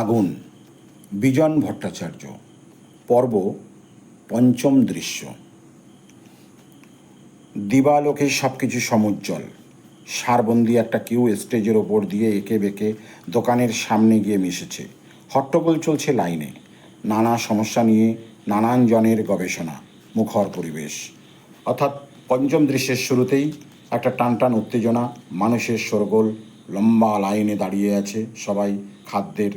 আগুন, বিজন ভট্টাচার্য, পর্ব, পঞ্চম দৃশ্য। দিবালোকে সব কিছু সমুজ্জ্বল। সারবন্দি একটা কিউ স্টেজের ওপর দিয়ে এঁকে বেঁকে দোকানের সামনে গিয়ে মিশেছে। হট্টগোল চলছে লাইনে। নানা সমস্যা নিয়ে নানান জনের গবেষণা, মুখর পরিবেশ। অর্থাৎ পঞ্চম দৃশ্যের শুরুতেই একটা টানটান উত্তেজনা, মানুষের শোরগোল লম্বা লাইনে দাঁড়িয়ে আছে সবাই খাদ্যের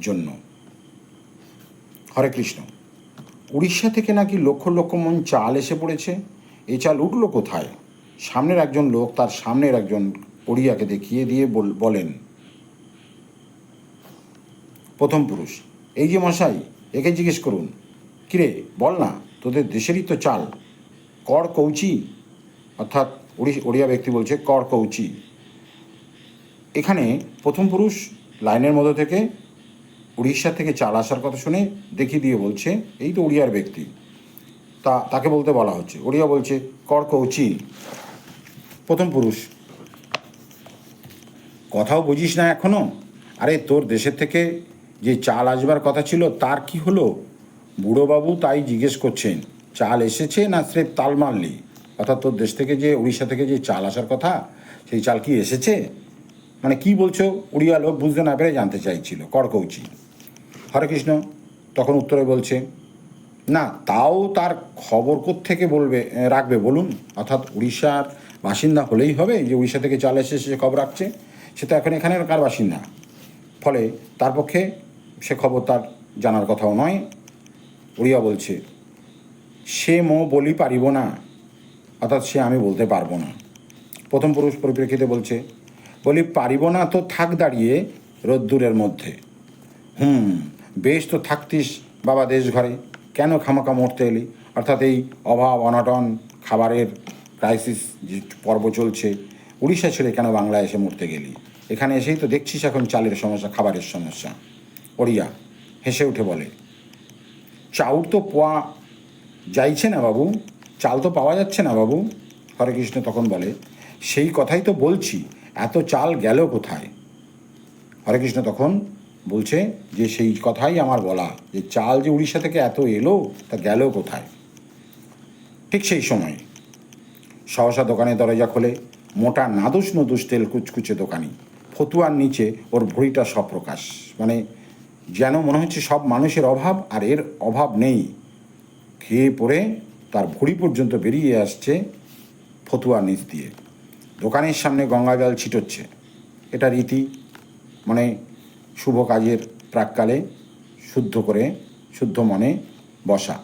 জন্য। হরে কৃষ্ণ, উড়িষ্যা থেকে নাকি লক্ষ লক্ষ মন চাল এসে পড়েছে? এই চাল উঠল কোথায়? সামনের একজন লোক তার সামনের একজন ওড়িয়াকে দেখিয়ে দিয়ে বল- বলেন, প্রথম পুরুষ, এই যে মশাই, একে জিজ্ঞেস করুন, কিরে, বল না, তোদের দেশেরই তো চাল, কর কৌচি? অর্থাৎ ওড়িয়া ব্যক্তি বলছে, কর কৌচি। এখানে প্রথম পুরুষ লাইনের মধ্যে থেকে উড়িষ্যা থেকে চাল আসার কথা শুনে দেখিয়ে দিয়ে বলছে, এই তো উড়িয়ার ব্যক্তি। তা, তাকে বলতে বলা হচ্ছে। উড়িয়া বলছে কর কৌচি প্রথম পুরুষ। কথাও বুঝিস না এখনও? আরে, তোর দেশের থেকে যে চাল আসবার কথা ছিল, তার কি হলো? বুড়োবাবু তাই জিজ্ঞেস করছেন, চাল এসেছে না স্রেফ তাল মারলি? অর্থাৎ তোর দেশ থেকে যে, উড়িষ্যা থেকে যে চাল আসার কথা, সেই চাল কি এসেছে? মানে কি বলছো? উড়িয়া লোক বুঝতে না পেরে জানতে চাইছিল কড়কৌচি হরে কৃষ্ণ তখন উত্তরে বলছে, না, তাও তার খবর থেকে বলবে রাখবে? বলুন। অর্থাৎ উড়িষ্যার বাসিন্দা হলেই হবে যে উড়িষ্যা থেকে চাল এসে সে খবর রাখছে, সে তো এখন এখানের কার বাসিন্দা? ফলে তার পক্ষে সে খবর তার জানার কথাও নয়। উড়িয়া বলছে, সে মো বলি পারিব না, অর্থাৎ সে আমি বলতে পারব না। প্রথম পুরুষ পরিপ্রেক্ষিতে বলছে, বলি পারিব না তো থাক দাঁড়িয়ে রোদ্দুরের মধ্যে। হুম বেশ তো থাকতিস বাবা দেশ ঘরে। কেন খামাখা মরতে এলি? অর্থাৎ এই অভাব, অনটন খাবারের ক্রাইসিস যে পর্ব চলছে, উড়িষ্যা ছেড়ে কেন বাংলায় এসে মরতে গেলি? এখানে এসেই তো দেখছিস এখন চালের সমস্যা, খাবারের সমস্যা। ওড়িয়া হেসে উঠে বলে, চাউর তো পোয়া যাইছে না বাবু, চাল তো পাওয়া যাচ্ছে না বাবু। হরে কৃষ্ণ তখন বলে, সেই কথাই তো বলছি, এত চাল গেল কোথায়? হরে কৃষ্ণ তখন বলছে যে সেই কথাই আমার বলা, যে চাল যে উড়িষ্যা থেকে এত এলো, তা গেল কোথায়? ঠিক সেই সময় সহসা দোকানের দরজা খোলে, মোটা নাদুস নদুস তেল কুচকুচে দোকানি, ফতুয়ার নিচে ওর ভুঁড়িটা সপ্রকাশ। মানে যেন মনে হচ্ছে সব মানুষের অভাব আর এর অভাব নেই। খেয়ে পড়ে তার ভুঁড়ি পর্যন্ত বেরিয়ে আসছে ফতুয়ার নিচ দিয়ে। দোকানের সামনে গঙ্গা জল ছিটোচ্ছে। এটা রীতি। মানে শুভ কাজের প্রাককালে শুদ্ধ করে, শুদ্ধ মনে বসা।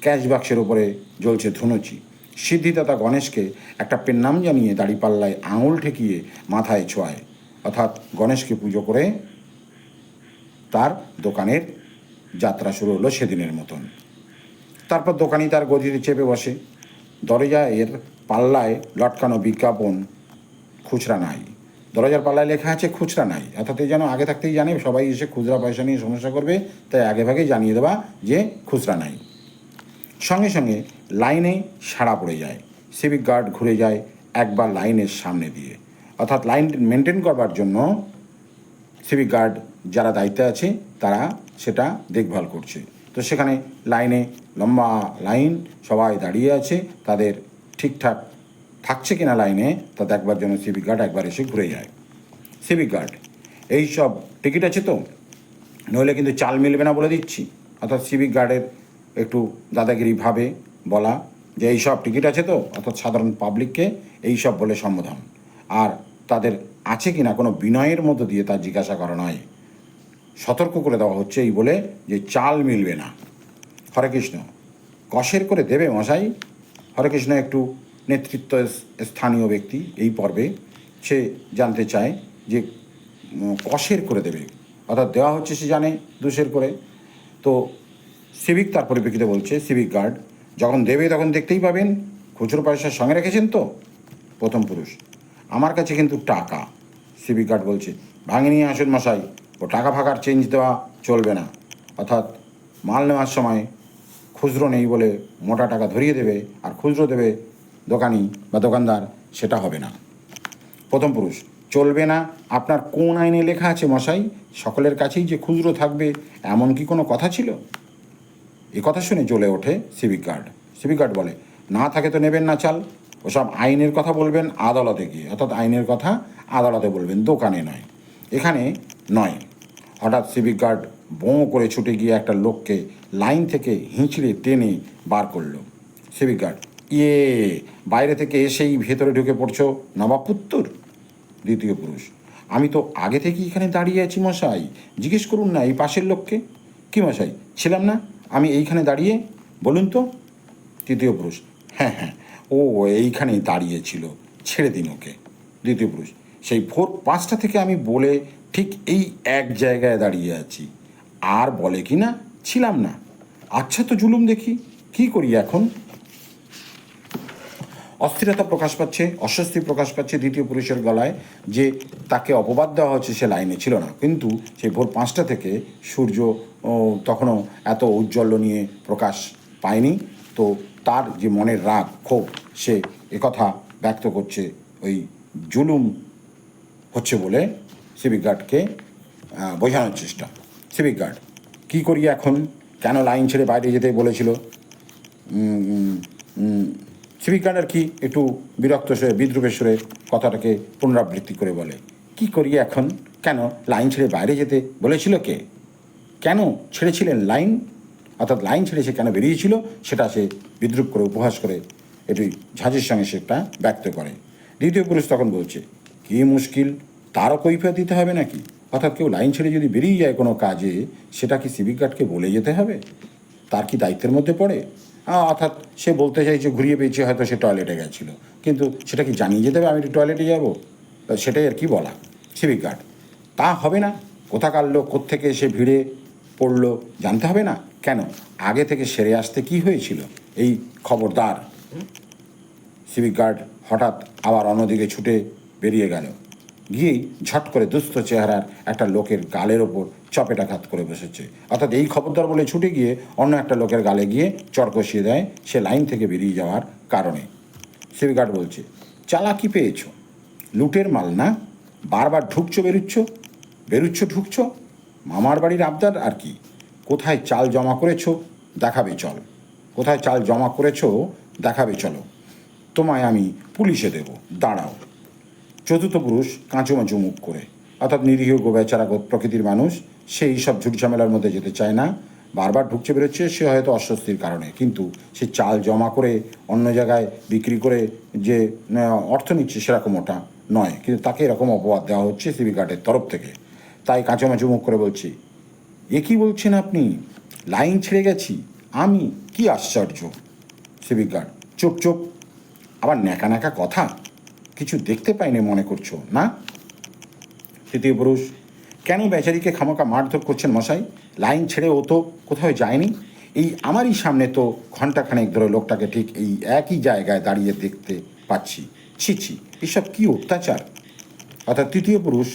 ক্যাশ বাক্সের উপরে জ্বলছে ধুনুচি। সিদ্ধিদাতা গণেশকে একটা পেন্নাম জানিয়ে দাড়িপাল্লায় আঙুল ঠেকিয়ে মাথায় ছোঁয়ায়। অর্থাৎ গণেশকে পুজো করে তার দোকানের যাত্রা শুরু হলো সেদিনের মতন। তারপর দোকানি তার গদিতে চেপে বসে। দরজা এর পাল্লায় লটকানো বিজ্ঞাপন খুচরা নাই। দরজার পাল্লায় লেখা আছে, খুচরা নাই। অর্থাৎ এই যেন আগে থাকতেই জানে, সবাই এসে খুচরা পয়সা নিয়ে সমস্যা করবে, তাই আগে ভাগে জানিয়ে দেওয়া যে খুচরা নাই। সঙ্গে সঙ্গে লাইনে সাড়া পড়ে যায়, সিভিক গার্ড ঘুরে যায় একবার লাইনের সামনে দিয়ে। অর্থাৎ লাইন মেনটেন করবার জন্য সিভিক গার্ড যারা দায়িত্বে আছে, তারা সেটা দেখভাল করছে। তো সেখানে লাইনে লম্বা লাইন সবাই দাঁড়িয়ে আছে, তাদের ঠিকঠাক থাকছে কিনা লাইনে তা দেখবার জন্য সিভিক গার্ড একবার এসে ঘুরে যায়। সিভিক গার্ড, এই সব টিকিট আছে তো? নইলে কিন্তু চাল মিলবে না বলে দিচ্ছি। অর্থাৎ সিভিক গার্ডের একটু দাদাগিরিভাবে বলা যে এই সব টিকিট আছে তো? অর্থাৎ সাধারণ পাবলিককে এই সব বলে সম্বোধন। আর তাদের আছে কি না কোনো বিনয়ের মধ্য দিয়ে তার জিজ্ঞাসা করা নয়। সতর্ক করে দেওয়া হচ্ছে এই বলে যে চাল মিলবে না। হরে কৃষ্ণ। কষের করে দেবে মশাই? হরে কৃষ্ণ, একটু নেতৃত্ব স্থানীয় ব্যক্তি এই পর্বে, সে জানতে চায় যে কষের করে দেবে। অর্থাৎ দেওয়া হচ্ছে সে জানে দুশের করে। তো সিভিক তার পরিপ্রেক্ষিতে বলছে, সিভিক গার্ড, যখন দেবে তখন দেখতেই পাবেন, খুচরো পয়সা সঙ্গে রেখেছেন তো, প্রথম পুরুষ। আমার কাছে কিন্তু টাকা, সিভিক গার্ড বলছে। ভাঙে নিয়ে আসুন মশাই, ও টাকা ফাঁকার চেঞ্জ দেওয়া চলবে না। অর্থাৎ মাল নেওয়ার সময় খুচরো নেই বলে মোটা টাকা ধরিয়ে দেবে, আর খুচরো দেবে দোকানি বা দোকানদার, সেটা হবে না। প্রথম পুরুষ, চলবে না। আপনার কোন আইনে লেখা আছে মশাই? সকলের কাছেই যে খুচরো থাকবে, এমন কি কোনো কথা ছিল? এ কথা শুনে জ্বলে ওঠে সিভিক গার্ড। সিভিক গার্ড বলে, না থাকে তো নেবেন না চাল। ওসব আইনের কথা বলবেন আদালতে গিয়ে। অর্থাৎ আইনের কথা আদালতে বলবেন, দোকানে নয়। এখানে নয়। হঠাৎ সিভিক গার্ড বোঁ করে ছুটে গিয়ে একটা লোককে লাইন থেকে হিঁচড়ে টেনে বার করল। সিভিক গার্ড ইয়ে বাইরে থেকে এসেই ভেতরে ঢুকে পড়ছো? নবাবপুত্তর দ্বিতীয় পুরুষ। আমি তো আগে থেকেই এখানে দাঁড়িয়ে আছি মশাই। জিজ্ঞেস করুন না এই পাশের লোককে। কি মশাই, ছিলাম না? আমি এইখানে দাঁড়িয়ে? বলুন তো। তৃতীয় পুরুষ হ্যাঁ হ্যাঁ ও এইখানেই দাঁড়িয়ে ছিল। ছেড়ে দিন ওকে। দ্বিতীয় পুরুষ, সেই ভোর পাঁচটা থেকে আমি বলে ঠিক এই এক জায়গায় দাঁড়িয়ে আছি। আর বলে কি না? ছিলাম না। আচ্ছা তো জুলুম দেখি। কি করি এখন? অস্থিরতা প্রকাশ পাচ্ছে, অস্বস্তি প্রকাশ পাচ্ছে দ্বিতীয় পুরুষের গলায়, যে তাকে অপবাদ দেওয়া হচ্ছে সে লাইনে ছিল না। কিন্তু সেই ভোর পাঁচটা থেকে সূর্য তখনও এত ঔজ্জ্বল্য নিয়ে প্রকাশ পায়নি। তো তার যে মনের রাগ, ক্ষোভ, সে একথা ব্যক্ত করছে ওই জুলুম হচ্ছে বলে সিভিক গার্ডকে বোঝানোর চেষ্টা। সিভিক গার্ড, কী করি এখন? কেন লাইন ছেড়ে বাইরে যেতে বলেছিল? আর কি একটু বিরক্ত সুরে বিদ্রুপের সুরে কথাটাকে পুনরাবৃত্তি করে বলে, কি করি এখন? কেন? লাইন ছেড়ে বাইরে যেতে বলেছিল কে? কেন ছেড়েছিলেন লাইন? অর্থাৎ লাইন ছেড়ে সে কেন বেরিয়েছিল? সেটা সে বিদ্রুপ করে উপহাস করে এটি ঝাঁঝের সঙ্গে সেটা ব্যক্ত করে। দ্বিতীয় পুরুষ তখন বলছে, কি মুশকিল, তারও কৈফিয়ত দিতে হবে নাকি? অর্থাৎ কেউ লাইন ছেড়ে যদি বেরিয়ে যায় কোনো কাজে, সেটা কি সিভিক গার্ডকে বলে যেতে হবে? তার কি দায়িত্বের মধ্যে পড়ে? অর্থাৎ সে বলতে চাইছে, ঘুরিয়ে পেয়েছে, হয়তো সে টয়লেটে গেছিল। কিন্তু সেটা কি জানিয়ে যেতে হবে আমি একটু টয়লেটে যাব? সেটাই আর কি বলা। সিভিক গার্ড তা হবে না। কোথাকার লোক, কোত্থেকে সে ভিড়ে পড়ল, জানতে হবে না। কেন? আগে থেকে সেরে আসতে কি হয়েছিল? এই খবরদার সিভিক গার্ড হঠাৎ আবার অন্যদিকে ছুটে বেরিয়ে গেল। গিয়েই ঝট করে দুস্থ চেহারার একটা লোকের গালের ওপর চপেটাঘাত করে বসেছে। অর্থাৎ এই খবরদার বলে ছুটে গিয়ে অন্য একটা লোকের গালে গিয়ে চর কষিয়ে দেয় সে লাইন থেকে বেরিয়ে যাওয়ার কারণে। সিভিক গার্ড বলছে, চালাকি পেয়েছ? লুটের মাল না? বারবার ঢুকছো, বেরুচ্ছ? বেরুচ্ছ, ঢুকছো? মামার বাড়ির আবদার আর কি? কোথায় চাল জমা করেছ? দেখাবে, চল। কোথায় চাল জমা করেছ? দেখাবে, চলো। তোমায় আমি পুলিশে দেব। দাঁড়াও। চতুর্থ পুরুষ কাঁচুমাচু মুখ করে। অর্থাৎ নিরীহ গোবেচারা প্রকৃতির মানুষ সে এইসব ঝুট ঝামেলার মধ্যে যেতে চায় না। বারবার ঢুকছে, বেরোচ্ছে, সে হয়তো অস্বস্তির কারণে। কিন্তু সে চাল জমা করে অন্য জায়গায় বিক্রি করে যে অর্থ নিচ্ছে সেরকম ওটা নয়। কিন্তু তাকে এরকম অপবাদ দেওয়া হচ্ছে সিভিক গার্ডের তরফ থেকে। তাই কাঁচামাচু মুখ করে বলছি, এ কী বলছেন আপনি? লাইন ছেড়ে গেছি। আমি কি আশ্চর্য? সিভিক গার্ড চুপ চুপ। আবার ন্যাকা ন্যাকা কথা? কিছু দেখতে পাইনি মনে করছ, না? তৃতীয় পুরুষ কেন বেচারিকে খামোকা মারধর করছেন মশাই? লাইন ছেড়ে ও তো কোথাও যায়নি। এই আমারই সামনে তো ঘন্টাখানেক ধরে লোকটাকে ঠিক এই একই জায়গায় দাঁড়িয়ে দেখতে পাচ্ছি। ছি ছি, এসব কী অত্যাচার? অর্থাৎ তৃতীয় পুরুষ,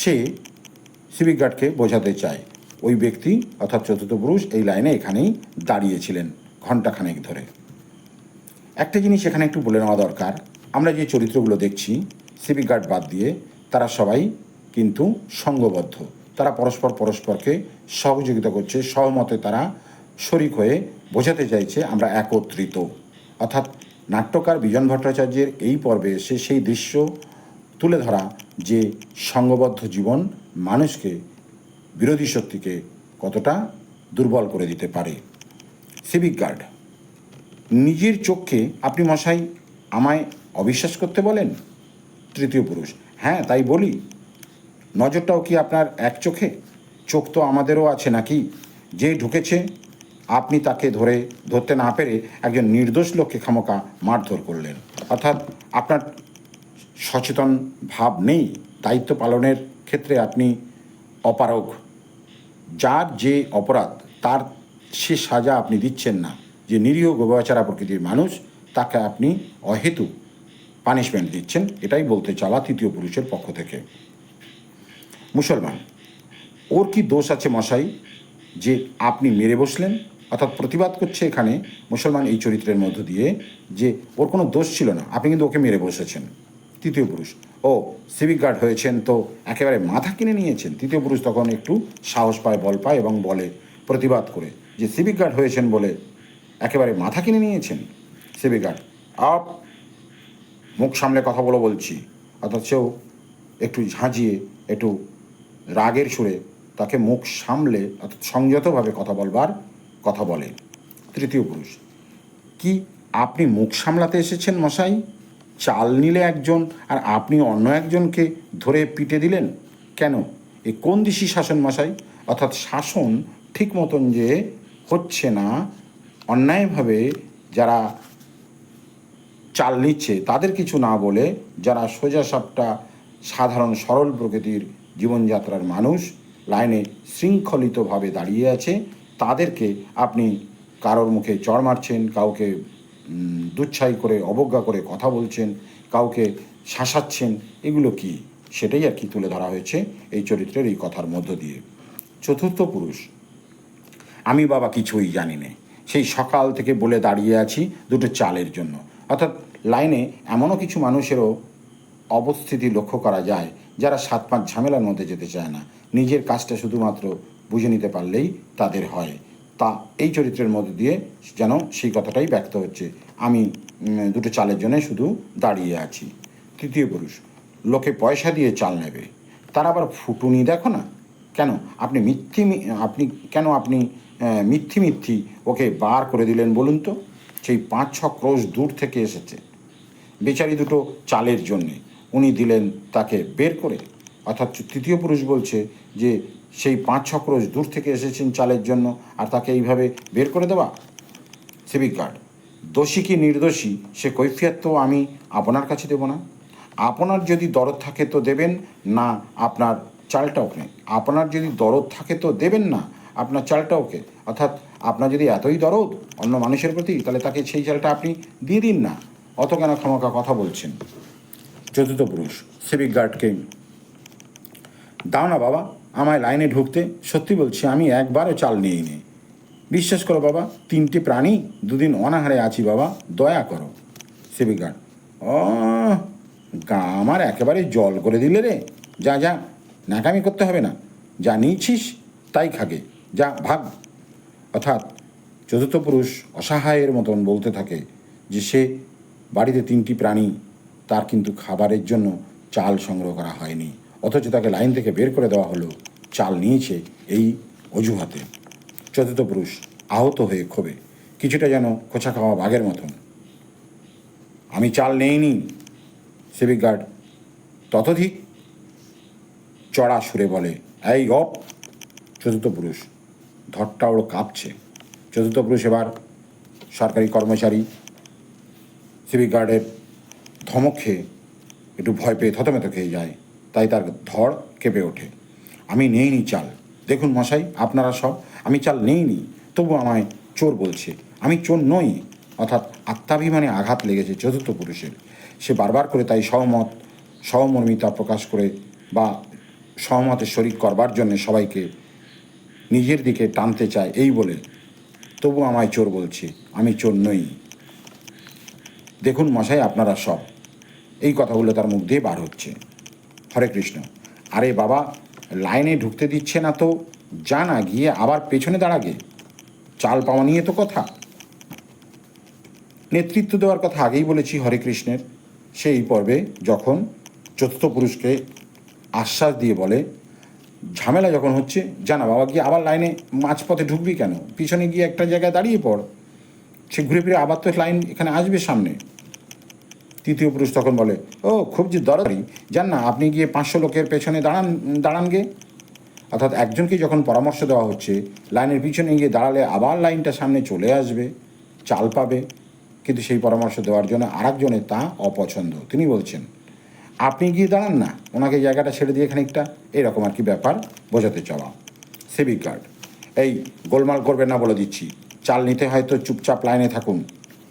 সে সিভিক গার্ডকে বোঝাতে চায়। ওই ব্যক্তি, অর্থাৎ চতুর্থ পুরুষ, এই লাইনে এখানেই দাঁড়িয়েছিলেন ঘন্টাখানেক ধরে। একটা জিনিস এখানে একটু বলে নেওয়া দরকার। আমরা যে চরিত্রগুলো দেখছি সিভিক গার্ড বাদ দিয়ে, তারা সবাই কিন্তু সঙ্গবদ্ধ। তারা পরস্পর পরস্পরকে সহযোগিতা করছে, সহমতে তারা শরিক হয়ে বোঝাতে চাইছে আমরা একত্রিত। অর্থাৎ নাট্যকার বিজন ভট্টাচার্যের এই পর্বে এসে সেই দৃশ্য তুলে ধরা যে সঙ্গবদ্ধ জীবন মানুষকে, বিরোধী শক্তিকে কতটা দুর্বল করে দিতে পারে। সিভিক গার্ড, নিজের চোখকে আপনি মশাই আমায় অবিশ্বাস করতে বলেন? তৃতীয় পুরুষ হ্যাঁ তাই বলি। নজরটাও কি আপনার এক চোখে? চোখ তো আমাদেরও আছে নাকি? যে ঢুকেছে, আপনি তাকে ধরে, ধরতে না পেরে একজন নির্দোষ লোককে খামোকা মারধর করলেন। অর্থাৎ আপনার সচেতন ভাব নেই। দায়িত্ব পালনের ক্ষেত্রে আপনি অপারগ। যার যে অপরাধ, তার সে সাজা আপনি দিচ্ছেন না। যে নিরীহ গোবাচারা প্রকৃতির মানুষ, তাকে আপনি অহেতু পানিশমেন্ট দিচ্ছেন। এটাই বলতে চালা তৃতীয় পুরুষের পক্ষ থেকে। মুসলমান, ওর কি দোষ আছে মশাই যে আপনি মেরে বসলেন? অর্থাৎ প্রতিবাদ করছে এখানে মুসলমান এই চরিত্রের মধ্য দিয়ে যে ওর কোনো দোষ ছিল না। আপনি কিন্তু ওকে মেরে বসেছেন, তৃতীয় পুরুষ। ও সিভিক গার্ড হয়েছেন তো একেবারে মাথা কিনে নিয়েছেন। তৃতীয় পুরুষ তখন একটু সাহস পায়, বল পায় এবং বলে, প্রতিবাদ করে যে সিভিক গার্ড হয়েছেন বলে একেবারে মাথা কিনে নিয়েছেন সিভিক গার্ড আপ, মুখ সামলে কথা বলো বলছি। অর্থাৎ সেও একটু ঝাঁঝিয়ে, একটু রাগের সুরে তাকে মুখ সামলে অর্থাৎ সংযতভাবে কথা বলবার কথা বলে। তৃতীয় পুরুষ, কি আপনি মুখ সামলাতে এসেছেন মশাই? চাল নিলে একজন আর আপনি অন্য একজনকে ধরে পিটে দিলেন? কেন? এ কোন দিশি শাসন মশাই? অর্থাৎ শাসন ঠিক মতন যে হচ্ছে না, অন্যায়ভাবে যারা চাল নিচ্ছে তাদের কিছু না বলে যারা সোজা সাপটা সাধারণ সরল প্রকৃতির জীবনযাত্রার মানুষ লাইনে শৃঙ্খলিতভাবে দাঁড়িয়ে আছে। তাদেরকে আপনি কারোর মুখে চড় মারছেন, কাউকে দুচ্ছাই করে, অবজ্ঞা করে কথা বলছেন, কাউকে শাসাচ্ছেন, এগুলো কি? সেটাই আর কি তুলে ধরা হয়েছে এই চরিত্রের এই কথার মধ্য দিয়ে। চতুর্থ পুরুষ, আমি বাবা কিছুই জানি না। সেই সকাল থেকে বলে দাঁড়িয়ে আছি দুটো চালের জন্য। অর্থাৎ লাইনে এমনও কিছু মানুষেরও অবস্থিতি লক্ষ্য করা যায় যারা সাত পাঁচ ঝামেলার মধ্যে যেতে চায় না, নিজের কাজটা শুধুমাত্র বুঝে নিতে পারলেই তাদের হয়। তা এই চরিত্রের মধ্যে দিয়ে যেন সেই কথাটাই ব্যক্ত হচ্ছে। আমি দুটো চালের জন্য শুধু দাঁড়িয়ে আছি। তৃতীয় পুরুষ, লোকে পয়সা দিয়ে চাল নেবে। তার আবার ফুটুনি দেখো না? কেন? আপনি মিথ্যি আপনি, কেন আপনি মিথ্যি মিথ্যি ওকে বার করে দিলেন বলুন তো? সেই পাঁচ ছ ক্রোশ দূর থেকে এসেছে। বেচারি দুটো চালের জন্যে। উনি দিলেন তাকে বের করে। অর্থাৎ তৃতীয় পুরুষ বলছে যে, সেই পাঁচ ছ ক্রোশ দূর থেকে এসেছেন চালের জন্য, আর তাকে এইভাবে বের করে দেওয়া? সিভিক গার্ড, দোষী কি নির্দোষী? সে কৈফিয়ত তো আমি আপনার কাছে দেব না। আপনার যদি দরদ থাকে তো দেবেন না, আপনার চালটা ওকে আপনার যদি দরদ থাকে তো দেবেন না, আপনার চালটা ওকে অর্থাৎ আপনার যদি এতই দরদ অন্য মানুষের প্রতি, তাহলে তাকে সেই চালটা আপনি দিয়ে দিন না। অত কেন ক্ষমকা কথা বলছেন? চতুর্থ পুরুষ সিভিক গার্ডকে দাও না বাবা, আমায় লাইনে ঢুকতে। সত্যি বলছি, আমি একবারও চাল নিয়ে নি। বিশ্বাস করো বাবা, তিনটি প্রাণী দুদিন অনাহারে আছি বাবা, দয়া করো সিভিক গার্ড ও গা আমার একেবারে জল করে দিলে রে। যা যা নাকামি করতে হবে না। যা নিয়েছিস তাই খাগে। যা, ভাগ। অর্থাৎ চতুর্থ পুরুষ অসহায়ের মতন বলতে থাকে যে সে বাড়িতে তিনটি প্রাণী তার কিন্তু খাবারের জন্য চাল সংগ্রহ করা হয়নি। অথচ তাকে লাইন থেকে বের করে দেওয়া হলো। চাল নিয়েছে এই অজুহাতে। চতুর্থ পুরুষ আহত হয়ে ক্ষোভে। কিছুটা যেন খোঁচা খাওয়া বাঘের মতন। আমি চাল নেইনি। সিভিক গার্ড, ততধিক চড়া সুরে বলে, এই অপ! চতুর্থ পুরুষ ধরটা ওর কাঁপছে। চতুর্থ পুরুষ এবার সরকারি কর্মচারী, সিভিক গার্ডের ধমক খেয়ে একটু ভয় পেয়ে থতমেত খেয়ে যায়। তাই তার ধর কেঁপে ওঠে। আমি নেইনি চাল। দেখুন মশাই, আপনারা সব, আমি চাল নেইনি, তবু আমায় চোর বলছে। আমি চোর নই, অর্থাৎ আত্মাভিমানে আঘাত লেগেছে চতুর্থ পুরুষের। সে বারবার করে তাই সহমত, সহমর্মিতা প্রকাশ করে বা সহমতে শরিক করবার জন্য সবাইকে নিজের দিকে টানতে চায় এই বলে, তবু আমায় চোর বলছে, আমি চোর নই। দেখুন মশাই, আপনারা সব এই কথাগুলো তার মুখ দিয়ে বার হচ্ছে। হরে কৃষ্ণ। আরে বাবা, লাইনে ঢুকতে দিচ্ছে না তো? যা না গিয়ে আবার পেছনে দাঁড়াগে। চাল পাওয়া নিয়ে তো কথা। নেতৃত্ব দেওয়ার কথা আগেই বলেছি হরে কৃষ্ণের। সেই পর্বে যখন চতুর্থ পুরুষকে আশ্বাস দিয়ে বলে, ঝামেলা যখন হচ্ছে জানা বাবা, গিয়ে আবার লাইনে মাঝপথে ঢুকবি কেন? পিছনে গিয়ে একটা জায়গায় দাঁড়িয়ে পড়। সে ঘুরে ফিরে আবার তো লাইন এখানে আসবে সামনে। তৃতীয় পুরুষ তখন বলে, ও, খুব যে দরকারি জান না, আপনি গিয়ে পাঁচশো লোকের পেছনে দাঁড়ান দাঁড়ান গে। অর্থাৎ একজনকে যখন পরামর্শ দেওয়া হচ্ছে, লাইনের পিছনে গিয়ে দাঁড়ালে আবার লাইনটা সামনে চলে আসবে, চাল পাবে। কিন্তু সেই পরামর্শ দেওয়ার জন্য আরেকজনের তা অপছন্দ। তিনি বলছেন, আপনি গিয়ে দাঁড়ান না, ওনাকে জায়গাটা ছেড়ে দিয়ে খানিকটা এরকম আর কি ব্যাপার বোঝাতে চাওয়া। সিভিক গার্ড, এই গোলমাল করবেন না বলে দিচ্ছি। চাল নিতে হয়তো চুপচাপ লাইনে থাকুন।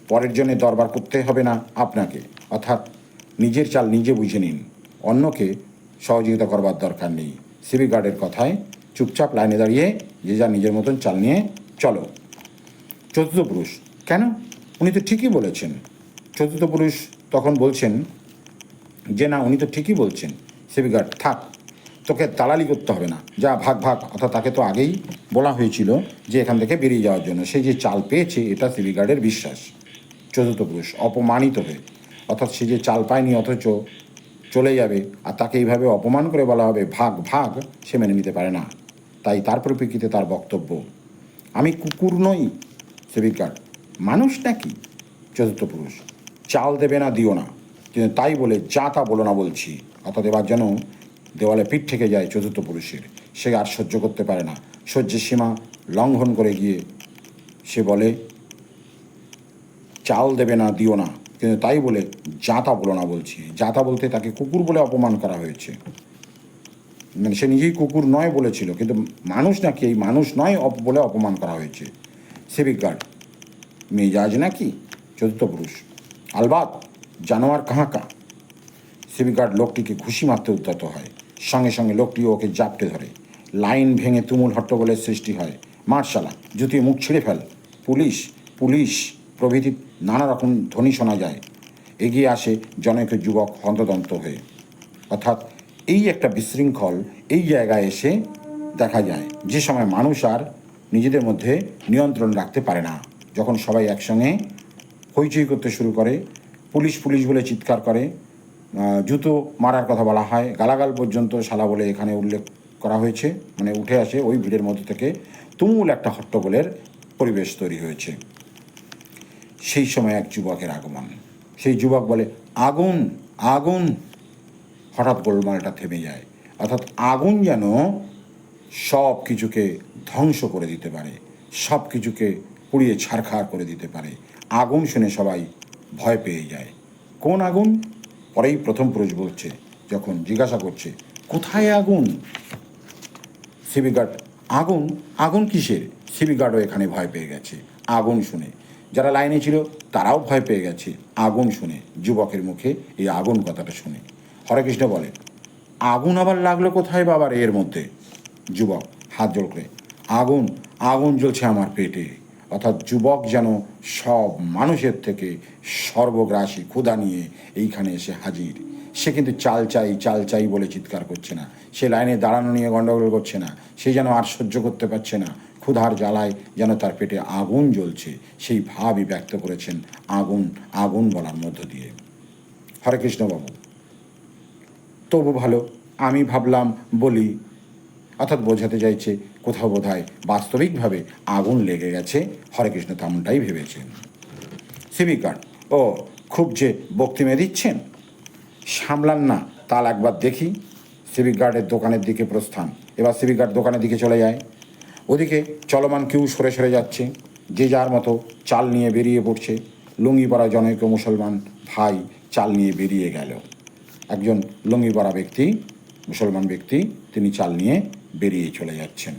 পরের জন্য দরবার করতে হবে না আপনাকে। অর্থাৎ নিজের চাল নিজে বুঝে নিন। অন্যকে সহযোগিতা করবার দরকার নেই। সিভিক গার্ডের কথায় চুপচাপ লাইনে দাঁড়িয়ে যে যা নিজের মতন চাল নিয়ে চলো। চতুর্থ পুরুষ, কেন? উনি তো ঠিকই বলেছেন। চতুর্থ পুরুষ তখন বলছেন, যে না, উনি তো ঠিকই বলছেন। সিবি গার্ড, থাক, তোকে দালালি করতে হবে না। যা, ভাগ ভাগ। অর্থাৎ তাকে তো আগেই বলা হয়েছিল যে এখান থেকে বেরিয়ে যাওয়ার জন্য। সে যে চাল পেয়েছে, এটা সিবি গার্ডের বিশ্বাস। চতুর্থ পুরুষ, অপমানিত হয়ে অর্থাৎ সে যে চাল পায়নি, অথচ চলে যাবে আর তাকে এইভাবে অপমান করে বলা হবে, ভাগ ভাগ, সে মেনে নিতে পারে না। তাই তার পরিপ্রেক্ষিতে তার বক্তব্য, আমি কুকুর নই সিভিক গার্ড মানুষ নাকি? চতুর্থ পুরুষ। চাল দেবে না, দিও না। কিন্তু তাই বলে যা তা বলো না বলছি। অর্থাৎ এবার যেন দেওয়ালে পিঠ থেকে যায় চতুর্থ পুরুষের। সে আর সহ্য করতে পারে না। সহ্যের সীমা লঙ্ঘন করে গিয়ে সে বলে, চাল দেবে না, দিও না। কিন্তু তাই বলে যাতা বলো না বলছি। যাতা বলতে তাকে কুকুর বলে অপমান করা হয়েছে। মানে সে নিজেই কুকুর নয় বলেছিল, কিন্তু মানুষ নাকি, এই মানুষ নয় বলে অপমান করা হয়েছে। সিভিক গার্ড মেজাজ নাকি? চতুর্থ পুরুষ। আলবাত, জানোয়ার কাহা কা? সিভিক গার্ড লোকটিকে ঘুষি মারতে উদ্যত হয়। সঙ্গে সঙ্গে লোকটি ওকে জাপটে ধরে। লাইন ভেঙে তুমুল হট্টগোলের সৃষ্টি হয়। মার্শালা জুতিয়ে মুখ ছিঁড়ে ফেল। পুলিশ পুলিশ, প্রভৃতি নানা রকম ধ্বনি শোনা যায়। এগিয়ে আসে জনৈক যুবক হন্তদন্ত হয়ে। অর্থাৎ এই একটা বিশৃঙ্খল এই জায়গায় এসে দেখা যায়। যে সময় মানুষ আর নিজেদের মধ্যে নিয়ন্ত্রণ রাখতে পারে না। যখন সবাই একসঙ্গে হইচই করতে শুরু করে, পুলিশ পুলিশ বলে চিৎকার করে জুতো মারার কথা বলা হয়, গালাগাল পর্যন্ত শালা বলে এখানে উল্লেখ করা হয়েছে। মানে উঠে আসে ওই ভিড়ের মধ্যে থেকে তুমুল একটা হট্টগোলের পরিবেশ তৈরি হয়েছে। সেই সময় এক যুবকের আগমন। সেই যুবক বলে, আগুন আগুন। হঠাৎ গোলমালটা থেমে যায়। অর্থাৎ আগুন যেন সব কিছুকে ধ্বংস করে দিতে পারে, সব কিছুকে পুড়িয়ে ছারখার করে দিতে পারে। আগুন শুনে সবাই ভয় পেয়ে যায়। কোন আগুন? পরেই প্রথম পুরুষ বলছে, যখন জিজ্ঞাসা করছে, কোথায় আগুন? সিবি গার্ড আগুন? আগুন কিসের? সিবি গার্ডও এখানে ভয় পেয়ে গেছে। আগুন শুনে যারা লাইনে ছিল, তারাও ভয় পেয়ে গেছে। আগুন শুনে, যুবকের মুখে এই আগুন কথাটা শুনে। হরেকৃষ্ণ বলে, আগুন আবার লাগল কোথায় বাবার এর মধ্যে? যুবক হাত জোর করে, আগুন আগুন জ্বলছে আমার পেটে। অর্থাৎ যুবক যেন সব মানুষের থেকে সর্বগ্রাসী ক্ষুধা নিয়ে এইখানে এসে হাজির। সে কিন্তু চাল চাই চাল চাই বলে চিৎকার করছে না। সে লাইনে দাঁড়ানো নিয়ে গণ্ডগোল করছে না। সে যেন আর সহ্য করতে পারছে না। ক্ষুধার জ্বালায় যেন তার পেটে আগুন জ্বলছে। সেই ভাবই ব্যক্ত করেছেন আগুন আগুন বলার মধ্য দিয়ে। হরে কৃষ্ণবাবু তবু ভালো, আমি ভাবলাম, বলি, অর্থাৎ বোঝাতে চাইছে কোথাও বোধ হয় বাস্তবিকভাবে আগুন লেগে গেছে। হরেকৃষ্ণ তেমনটাই ভেবেছেন। সিভিক গার্ড, ও, খুব যে বক্তিমে দিচ্ছেন সামলান না, তাল একবার দেখি সিভিক গার্ডের দোকানের দিকে প্রস্থান। এবার সিভিক গার্ড দোকানের দিকে চলে যায়। ওদিকে চলমান কেউ সরে সরে যাচ্ছে। যে যার মতো চাল নিয়ে বেরিয়ে পড়ছে। লুঙ্গি পরা জনৈক মুসলমান ভাই চাল নিয়ে বেরিয়ে গেল। একজন লুঙ্গি পরা ব্যক্তি, মুসলমান ব্যক্তি, তিনি চাল নিয়ে বেরিয়ে চলে যাচ্ছেন।